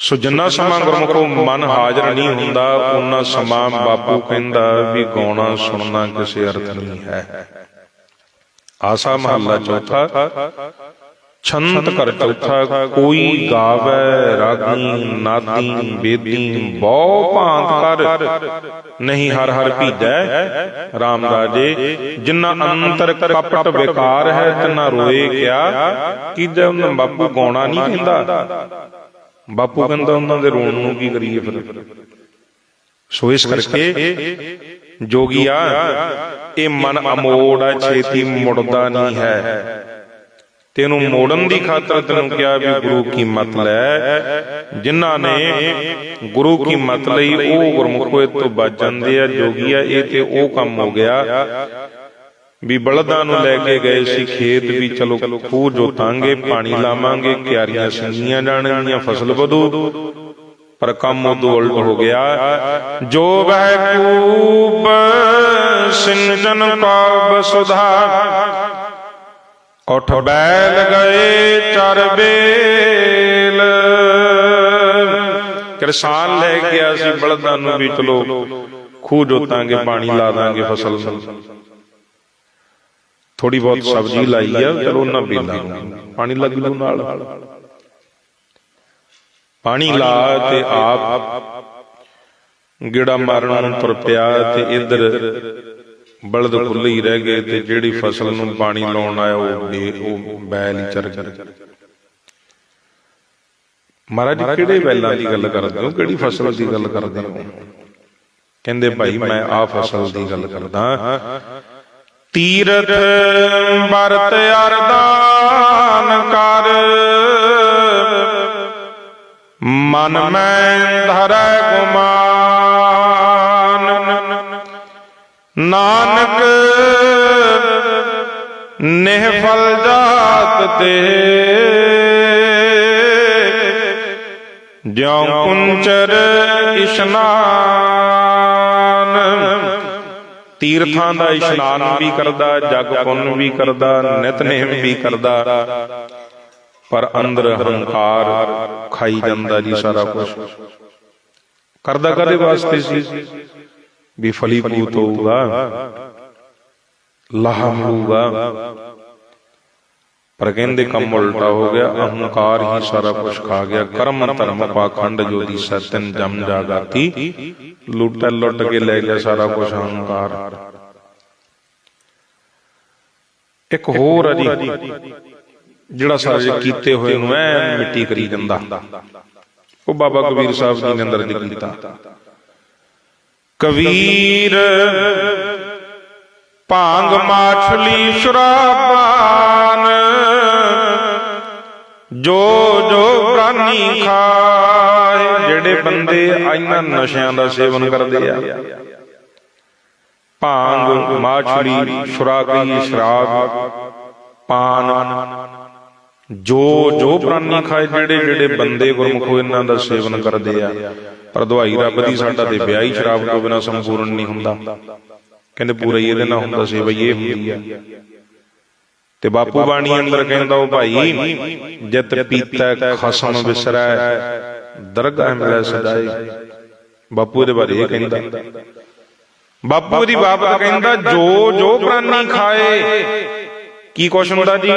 ਸੋ ਜਿੰਨਾ ਸਮਾਂ ਗੁਰਮੁਖੋ ਮਨ ਹਾਜ਼ਰ ਨਹੀਂ ਹੁੰਦਾ ਉਹਨਾਂ ਸਮਾਂ ਬਾਪੂ ਕਹਿੰਦਾ ਵੀ ਗਾਉਣਾ ਸੁਣਨਾ ਕਿਸੇ ਅਰਥ ਨਹੀਂ ਹੈ। ਆਸਾ ਮਹੱਲਾ ਚੌਥਾ, ਛੰਤ ਕਰ ਚੌਥਾ, ਕੋਈ ਗਾਵੇ, ਰਾਗੀ, ਨਾਦੀ, ਬੇਦੀ, ਬਹੁ ਭਾਂਤ ਕਰ ਨਹੀਂ ਹਰ ਹਰ ਭੀਜੈ। ਰਾਮਦਾਸ ਜੀ ਜਿੰਨਾ ਅੰਤਰ ਕਪਟ ਵਿਕਾਰ ਹੈ, ਤਿੰਨਾ ਰੋਏ ਕਿਆ ਕਿ ਬਾਪੂ ਗਾਉਣਾ ਨਹੀਂ ਕਹਿੰਦਾ। ਬਾਪੂ ਕਹਿੰਦਾ ਉਹਨਾਂ ਦੇ ਰੋਣ ਨੂੰ ਕੀ ਕਰੀਏ ਫਿਰ? ਸੋ ਇਸ ਕਰਕੇ ਜੋਗੀਆ ਇਹ ਮਨ ਅਮੋੜ ਆ ਛੇਤੀ ਮੁੜਦਾ ਨਹੀਂ ਹੈ। ਤੈਨੂੰ ਮੋੜਨ ਦੀ ਖਾਤਰ ਤੈਨੂੰ ਕਿਹਾ ਵੀ ਗੁਰੂ ਕੀ ਮਤ ਲੈ। ਜਿਨ੍ਹਾਂ ਨੇ ਗੁਰੂ ਕੀ ਮਤ ਲਈ ਉਹ ਗੁਰਮੁਖੋਂ ਤੋਂ ਬਚ ਜਾਂਦੇ ਆ ਜੋਗੀਆ ਇਹ ਤੇ ਉਹ ਕੰਮ ਹੋ ਗਿਆ। ਵੀ ਬਲਦਾਂ ਨੂੰ ਲੈ ਕੇ ਗਏ ਸੀ ਖੇਤ ਵੀ ਚਲੋ ਖੂਹ ਜੋਤਾਂਗੇ, ਪਾਣੀ ਲਾਵਾਂਗੇ, ਕਿਆਰੀਆਂ ਸਿੰਗੀਆਂ ਜਾਣਗੀਆਂ, ਫਸਲ ਵਧੂ। ਪਰ ਕੰਮ ਉਦੋਂ ਉਲਟ ਹੋ ਗਿਆ। ਜੋ ਵਹਿ ਕੂਪ ਸਿੰਜਨ ਕਾ ਸੁਧਾ, ਉਠ ਬੈਲ ਗਏ ਚਰ ਬੇਲ। ਕਿਰਸਾਨ ਲੈ ਗਿਆ ਸੀ ਬਲਦਾਂ ਨੂੰ ਵੀ ਚਲੋ ਖੂਹ ਜੋਤਾਂਗੇ, ਪਾਣੀ ਲਾ ਦਾਂਗੇ ਫਸਲ ਨੂੰ। ਥੋੜੀ ਬਹੁਤ ਸਬਜ਼ੀ ਲਾਈ ਆ ਚਲੋ ਉਹਨਾਂ ਬੇਲਾਂ ਨੂੰ ਪਾਣੀ ਲੱਗ ਲੂ ਨਾਲ। ਪਾਣੀ ਲਾ ਤੇ ਆਪ ਗਿੜਾ ਮਾਰਨ ਨੂੰ ਤੁਰ ਪਿਆ ਤੇ ਇੱਧਰ ਬਲਦ ਖੁੱਲੇ ਹੀ ਰਹਿ ਗਏ ਤੇ ਜਿਹੜੀ ਫਸਲ ਨੂੰ ਪਾਣੀ ਲਾਉਣ ਆਇਆ ਉਹ ਉਹ ਬੈਲ ਹੀ ਚਰ ਗਈ ਮਹਾਰਾਜ ਕਿਹੜੇ ਬੈਲਾਂ ਦੀ ਗੱਲ ਕਰਦੇ ਹੋ? ਕਿਹੜੀ ਫਸਲ ਦੀ ਗੱਲ ਕਰਦੇ ਹੋ? ਕਹਿੰਦੇ ਭਾਈ ਮੈਂ ਆਹ ਫਸਲ ਦੀ ਗੱਲ ਕਰਦਾ। ਤੀਰਥ ਵਰਤ ਅਰਦਾਨ ਕਰ। ਮਨ ਮੈਂ ਧਰੈ ਗੁਮਾਨ। ਨਾਨਕ ਨਿਹਫਲ ਜਾਤ ਤੇ ਜਿਉ ਕੁੰਚਰ ਇਸ਼ਨਾਨ ਤੀਰਥਾਂ ਦਾ ਇਸ਼ਨਾਨ ਵੀ ਕਰਦਾ ਜਗ ਪੁੰਨ ਵੀ ਕਰਦਾ ਨਿਤਨੇਮ ਵੀ ਕਰਦਾ। ਪਰ ਅੰਦਰ ਹੰਕਾਰ ਖਾਈ ਜਾਂਦਾ ਜੀ ਸਾਰਾ ਕੁਝ ਕਰਦਾ ਕਦੇ ਵਾਸਤੇ ਸੀ ਵੀ ਫਲੀਭੂਤ ਹੋਊਗਾ। ਲਾਹ ਮਿਲੂਗਾ ਪਰ ਕਹਿੰਦੇ ਕੰਮ ਉਲਟਾ ਹੋ ਗਿਆ ਅਹੰਕਾਰ ਹੀ ਸਾਰਾ ਕੁਝ ਖਾ ਗਿਆ। ਕਰਮ ਧਰਮ ਪਾਖੰਡ ਜੋ ਦੀ ਸਤਨ ਜਮ ਜਾਗਾਤੀ। ਲੁੱਟ ਲੁੱਟ ਕੇ ਲੈ ਗਿਆ ਸਾਰਾ ਕੁਝ ਅਹੰਕਾਰ। ਇੱਕ ਹੋਰ ਆ ਜੀ ਜਿਹੜਾ ਸਾਰੇ ਕੀਤੇ ਹੋਏ ਨੂੰ ਐ ਮਿੱਟੀ ਕਰੀ ਜਾਂਦਾ ਉਹ ਬਾਬਾ ਕਬੀਰ ਸਾਹਿਬ ਜੀ ਨੇ ਅੰਦਰ ਕੀਤਾ। ਕਬੀਰ ਭਾਂਗ ਮਾਛਲੀ ਸ਼ਰਾਬਾਨ। ਜੋ ਜੋ ਪ੍ਰਾਨੀ ਖਾਏ, ਜਿਹੜੇ ਬੰਦੇ ਇਹਨਾਂ ਨਸ਼ਿਆਂ ਦਾ ਸੇਵਨ ਕਰਦੇ ਆ। ਭਾਂਗ ਮਾਛਲੀ ਸ਼ਰਾਬੀ ਸ਼ਰਾਬ, ਪਾਨ। ਜੋ ਜੋ ਪ੍ਰਾਨੀ ਖਾਏ, ਜਿਹੜੇ ਜਿਹੜੇ ਬੰਦੇ ਗੁਰਮੁਖੋ ਇਹਨਾਂ ਦਾ ਸੇਵਨ ਕਰਦੇ ਆ। ਪਰ ਦਵਾਈ ਰੱਬ ਦੀ ਸਾਡਾ ਤੇ ਵਿਆਹੀ ਸ਼ਰਾਬ ਤੋਂ ਬਿਨਾ ਸੰਪੂਰਨ ਨਹੀਂ ਹੁੰਦਾ। ਕਹਿੰਦੇ ਪੂਰਾ ਹੀ ਇਹਦੇ ਨਾਲ ਹੁੰਦਾ ਸੀ ਬਈ ਇਹ ਹੁੰਦੀ ਆ। ਤੇ ਬਾਪੂ ਬਾਣੀ ਅੰਦਰ ਕਹਿੰਦਾ ਉਹ ਭਾਈ, ਜਿਤ ਪੀਤਾ ਖਸਮ ਵਿਸਰੈ ਦਰਗਾਹ ਮਿਲੈ ਸਦਾਈ ਬਾਪੂ ਦੇ ਬਾਰੇ ਇਹ ਕਹਿੰਦਾ। ਬਾਪੂ ਦੀ ਬਾਬਤ ਕਹਿੰਦਾ, ਜੋ ਜੋ ਪ੍ਰਾਨੀ ਖਾਏ, ਕੀ ਕੁਛ ਹੁੰਦਾ ਜੀ?